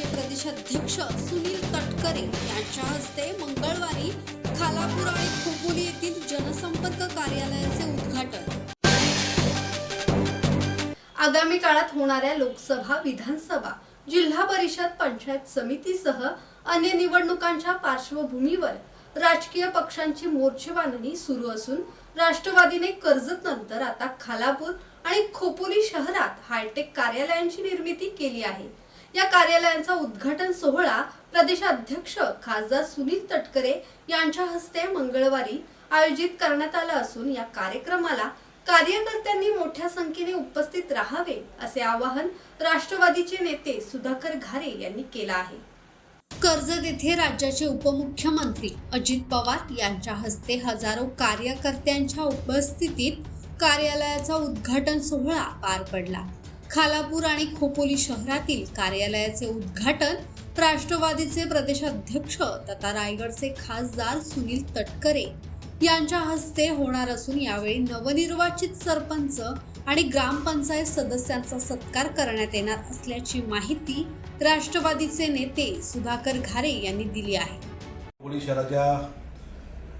प्रदेशाध्यक्ष सुनील तटकरे यांच्या हस्ते मंगळवारी खालापूर आणि खोपोली येथील जनसंपर्क कार्यालयाचे उद्घाटन. आगामी काळात होणाऱ्या लोकसभा विधानसभा जिल्हा परिषद पंचायत समितीसह अन्य निवडणुकांच्या पार्श्वभूमीवर राजकीय पक्षांची मोर्चेबांधणी सुरू असून राष्ट्रवादीने कर्जत नंतर आता खालापूर आणि खोपोली शहरात हायटेक कार्यालयांची निर्मिती केली आहे. या कार्यालयांचा उद्घाटन सोहळा प्रदेशाध्यक्ष खासदार सुनील तटकरे यांच्या हस्ते मंगळवारी आयोजित करण्यात आला असून या कार्यक्रमाला कार्यकर्त्यांनी मोठ्या संख्येने उपस्थित राहावे असे आवाहन राष्ट्रवादीचे नेते सुधाकर घारे यांनी केलं आहे. कर्जत येथे राज्याचे उपमुख्यमंत्री अजित पवार यांच्या हस्ते हजारो कार्यकर्त्यांच्या उपस्थितीत कार्यालयाचा उद्घाटन सोहळा पार पडला. खालापूर आणि खोपोली शहरातील कार्यालयाचे उद्घाटन राष्ट्रवादीचे प्रदेशाध्यक्ष तथा रायगडचे खासदार सुनील तटकरे यांच्या हस्ते होणार असून यावेळी नवनिर्वाचित सरपंच आणि ग्रामपंचायत सदस्यांचा सत्कार करण्यात येणार असल्याची माहिती राष्ट्रवादीचे नेते सुधाकर घारे यांनी दिली आहे. खोपोली शहराच्या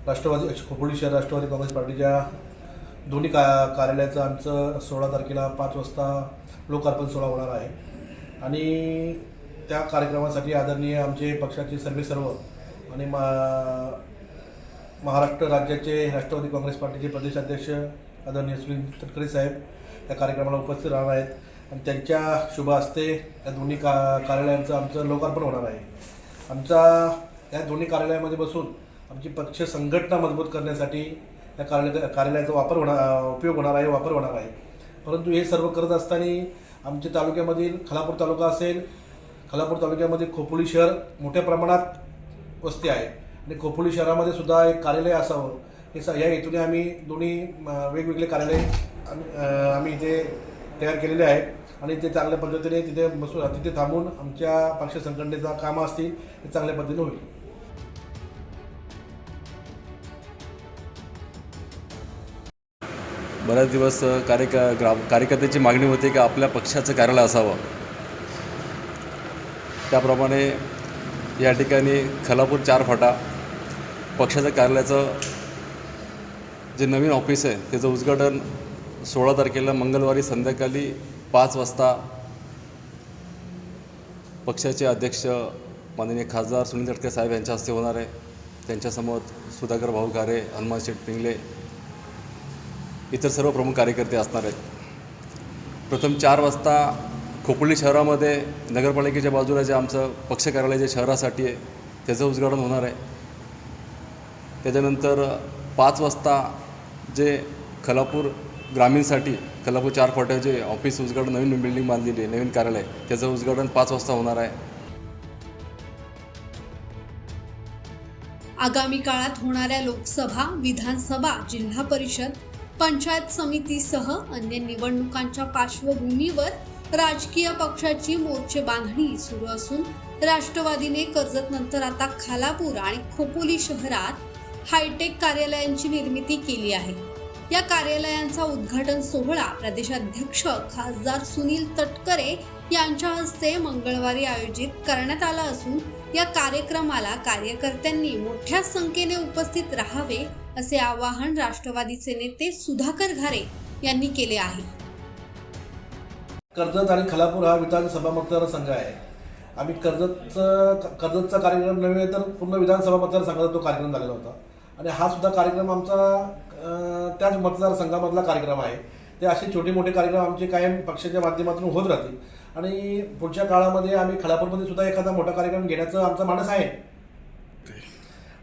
राष्ट्रवादी खोपोली शहर राष्ट्रवादी काँग्रेस पार्टीच्या दोन्ही का कार्यालयाचं आमचं सोळा तारखेला पाच वाजता लोकार्पण सोहळा होणार आहे. आणि त्या कार्यक्रमासाठी आदरणीय आमचे पक्षाचे सर्वे सर्व आणि मा महाराष्ट्र राज्याचे राष्ट्रवादी काँग्रेस पार्टीचे प्रदेशाध्यक्ष आदरणीय सुनील तटकरे साहेब या कार्यक्रमाला उपस्थित राहणार आहेत. आणि त्यांच्या शुभ हस्ते या दोन्ही का कार्यालयांचं आमचं लोकार्पण होणार आहे. आमचा या दोन्ही कार्यालयामध्ये बसून आमची पक्ष संघटना मजबूत करण्यासाठी या कार्यालय कार्यालयाचा वापर होणार उपयोग होणार आहे वापर होणार आहे. परंतु हे सर्व करत असताना आमच्या तालुक्यामधील खलापूर तालुका असेल खलापूर तालुक्यामध्ये खोपोली शहर मोठ्या प्रमाणात वस्ती आहे. आणि खोपोली शहरामध्ये सुद्धा एक कार्यालय असावं हे स या हेतूने आम्ही दोन्ही वेगवेगळे कार्यालय आम्ही आम्ही इथे तयार केलेले आहेत. आणि ते चांगल्या पद्धतीने तिथे बसून तिथे थांबून आमच्या पक्ष संघटनेचा कामं असतील ते चांगल्या पद्धतीने होईल. बऱ्याच दिवस कार्यक ग्रा कार्यकर्त्याची मागणी होती की आपल्या पक्षाचं कार्यालय असावं. त्याप्रमाणे या ठिकाणी खलापूर चार फाटा पक्षाच्या कार्यालयाचं जे नवीन ऑफिस आहे त्याचं उद्घाटन सोळा तारखेला मंगळवारी संध्याकाळी पाच वाजता पक्षाचे अध्यक्ष माननीय खासदार सुनील तटके साहेब यांच्या हस्ते होणार आहे. त्यांच्यासमोर सुधाकर भाऊ गारे हनुमान शेठ पिंगले इतर सर्व प्रमुख कार्यकर्ते असणार आहेत. प्रथम चार वाजता खोपोली शहरामध्ये नगरपालिकेच्या बाजूला जे आमचं पक्ष कार्यालय जे शहरासाठी आहे त्याचं उद्घाटन होणार आहे. त्याच्यानंतर पाच वाजता जे खलापूर ग्रामीणसाठी खलापूर चार फाट्या जे ऑफिस उद्घाटन नवीन बिल्डिंग बांधलेली आहे नवीन कार्यालय त्याचं उद्घाटन पाच वाजता होणार आहे. आगामी काळात होणाऱ्या लोकसभा विधानसभा जिल्हा परिषद पंचायत समितीसह अन्य निवडणुकांच्या पार्श्वभूमीवर राजकीय पक्षाची मोर्चे बांधणी सुरू असून राष्ट्रवादीने कर्जत नंतर आता खालापूर आणि खोपोली शहरात हायटेक कार्यालयांची निर्मिती केली आहे. या कार्यालयांचा उद्घाटन सोहळा प्रदेशाध्यक्ष खासदार सुनील तटकरे यांच्या हस्ते मंगळवारी आयोजित करण्यात आला असून या कार्यक्रमाला कार्यकर्त्यांनी मोठ्या संख्येने उपस्थित राहावे असे आवाहन राष्ट्रवादीचे नेते सुधाकर घारे यांनी केले आहे. कर्जत आणि खलापूर हा विधानसभा मतदारसंघ आहे. आम्ही कर्जतचं कर्जतचा कार्यक्रम नव्हे तर पूर्ण विधानसभा मतदारसंघाचा तो कार्यक्रम झालेला होता. आणि हा सुद्धा कार्यक्रम आमचा त्याच मतदारसंघामधला कार्यक्रम आहे. ते असे छोटे मोठे कार्यक्रम आमचे कायम पक्षाच्या माध्यमातून होत राहतील. आणि पुढच्या काळामध्ये आम्ही खलापूरमध्ये सुद्धा एखादा मोठा कार्यक्रम घेण्याचं आमचा मानस आहे.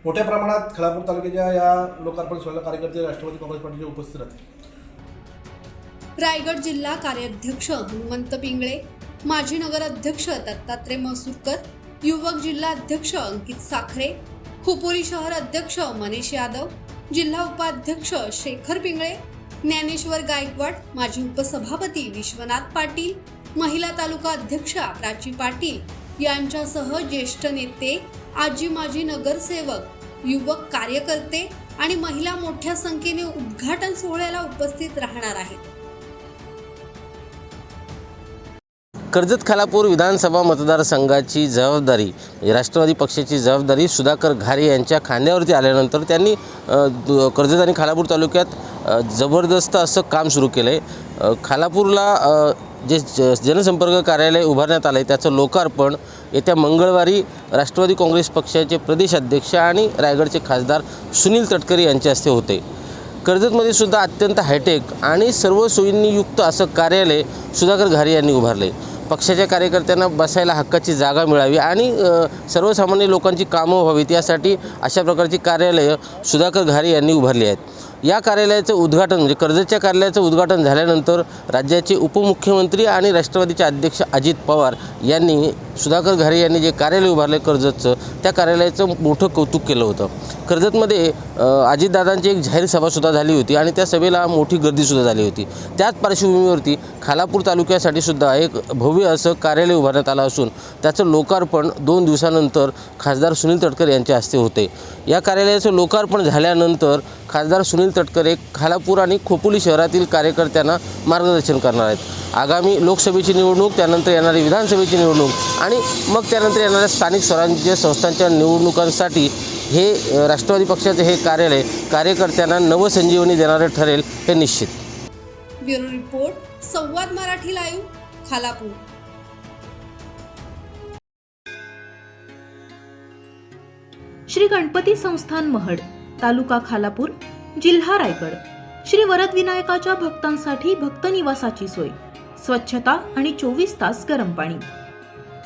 मोठ्या प्रमाणात खळापूर तालुक्याच्या या लोकार्पण सोहळ्याला कार्यकर्ते राष्ट्रवादी काँग्रेस पार्टीचे उपस्थित राहतील. रायगड जिल्हा कार्याध्यक्ष हनुमंत पिंगळे माजी नगराध्यक्ष दत्तात्रय मसूरकर युवक जिल्हा अध्यक्ष अंकित साखरे खोपोली शहर अध्यक्ष मनीष यादव जिल्हा उपाध्यक्ष शेखर पिंगळे ज्ञानेश्वर गायकवाड माजी उपसभापती विश्वनाथ पाटील महिला तालुका अध्यक्षा प्राची पाटील यांच्यासह ज्येष्ठ नेते आजी माजी नगरसेवक युवक कार्यकर्ते आणि महिला मोठ्या संख्येने उद्घाटन सोहळ्याला उपस्थित राहणार आहेत. कर्जत खालापूर विधानसभा मतदारसंघाची जबाबदारी राष्ट्रवादी पक्षाची जबाबदारी सुधाकर घारे यांच्या खांद्यावरती आल्यानंतर त्यांनी कर्जत आणि खालापूर तालुक्यात जबरदस्त असं काम सुरू केलं आहे खालापूरला जे जनसंपर्क कार्यालय उभारण्यात आलं आहे त्याचं लोकार्पण येत्या मंगळवारी राष्ट्रवादी काँग्रेस पक्षाचे प्रदेशाध्यक्ष आणि रायगडचे खासदार सुनील तटकरे यांच्या हस्ते होते. कर्जतमध्ये सुद्धा अत्यंत हायटेक आणि सर्व सोयींनी युक्त असं कार्यालय सुधाकर घारे यांनी उभारले. पक्षाच्या कार्यकर्त्यांना बसायला हक्काची जागा मिळावी आणि सर्वसामान्य लोकांची कामं व्हावीत यासाठी अशा प्रकारची कार्यालयं सुधाकर घारे यांनी उभारली आहेत. या कार्यालयाचं उद्घाटन म्हणजे कर्जतच्या कार्यालयाचं उद्घाटन झाल्यानंतर राज्याचे उपमुख्यमंत्री आणि राष्ट्रवादीचे अध्यक्ष अजित पवार यांनी सुधाकर घारे यांनी जे कार्यालय उभारलं कर्जतचं त्या कार्यालयाचं मोठं कौतुक केलं होतं. कर्जतमध्ये अजितदादांची एक जाहीर सभासुद्धा झाली होती आणि त्या सभेला मोठी गर्दीसुद्धा झाली होती. त्याच पार्श्वभूमीवरती खालापूर तालुक्यासाठी सुद्धा एक भव्य असं कार्यालय उभारण्यात आलं असून त्याचं लोकार्पण दोन दिवसानंतर खासदार सुनील तटकर यांच्या हस्ते होते. या कार्यालयाचं लोकार्पण झाल्यानंतर खासदार सुनील तटकरे खालापूर आणि खोपोली शहरातील कार्यकर्त्यांना मार्गदर्शन करणार आहेत. आगामी लोकसभेची निवडणूक त्यानंतर येणारी विधानसभेची निवडणूक आणि मग त्यानंतर येणाऱ्या स्थानिक स्वराज्य संस्थांच्या निवडणुकांसाठी हे राष्ट्रवादी पक्षाचे हे कार्यालय कार्यकर्त्यांना नवसंजीवनी देणारे ठरेल हे निश्चित. Bureau report Samvad Marathi live Khalapur. Shri Ganpati संस्थान महड तालुका खालापूर जिल्हा रायगड. श्री वरद विनायकाच्या भक्तांसाठी भक्त निवासाची सोय. स्वच्छता आणि चोवीस तास गरम पाणी.